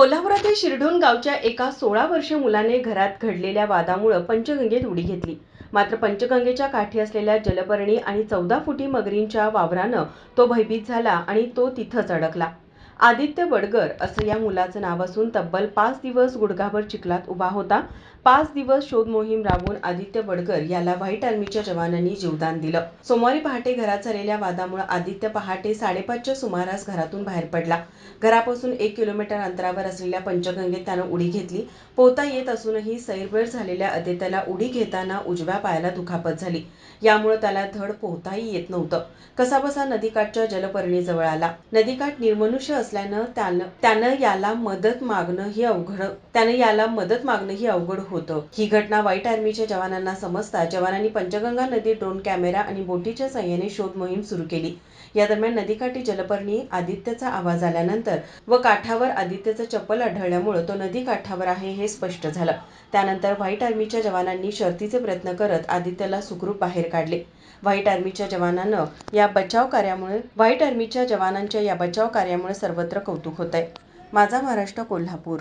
कोल्हापुरातील शिरढोण गावच्या एका सोळा वर्षीय मुलाने घरात घडलेल्या वादामुळं पंचगंगेत उडी घेतली. मात्र पंचगंगेच्या काठी असलेल्या जलपर्णी आणि चौदा फुटी मगरींच्या वावरानं तो भयभीत झाला आणि तो तिथंच अडकला. आदित्य बडगर असं या मुलाचं नाव असून तब्बल पाच दिवस गुडघाभर चिखलात उभा होता. पाच दिवस शोध मोहीम राबवून आदित्य बडगर याला व्हाईट आर्मीच्या जवानांनी जीवदान दिलं. सोमवारी पहाटे घरात झालेल्या वादामुळे आदित्य पहाटे साडेपाचच्या सुमारास घरातून बाहेर पडला. घरापासून एक किलोमीटर अंतरावर असलेल्या पंचगंगेत त्यानं उडी घेतली. पोहता येत असूनही सैरवेळ झालेल्या आदित्यला उडी घेताना उजव्या पायाला दुखापत झाली. यामुळे त्याला धड पोहताही येत नव्हतं. कसाबसा नदीकाठच्या जलपर्णीजवळ आला. नदीकाठ निर्मनुष्य असल्यानं त्यानं त्यानं याला मदत मागणं ही अवघड त्यानं याला मदत मागणं ही अवघड होतं. ही घटना व्हाईट आर्मीच्या जवानांना समजता जवानांनी पंचगंगा नदीत ड्रोन कॅमेरा आणि बोटीच्या सहाय्याने शोध मोहीम सुरू केली. या दरम्यान नदीकाठी जलपर्णी आदित्यचा आवाज आल्यानंतर व काठावर आदित्यचं चप्पल आढळल्यामुळे तो नदी काठावर आहे हे स्पष्ट झालं. त्यानंतर व्हाईट आर्मीच्या जवानांनी शर्तीचे प्रयत्न करत आदित्यला सुखरूप बाहेर काढले. व्हाईट आर्मीच्या जवानानं या बचाव कार्यामुळे व्हाईट आर्मीच्या जवानांच्या या बचाव कार्यामुळे सर्व सर्वत्र कौतुक होत आहे माझा महाराष्ट्र कोल्हापूर.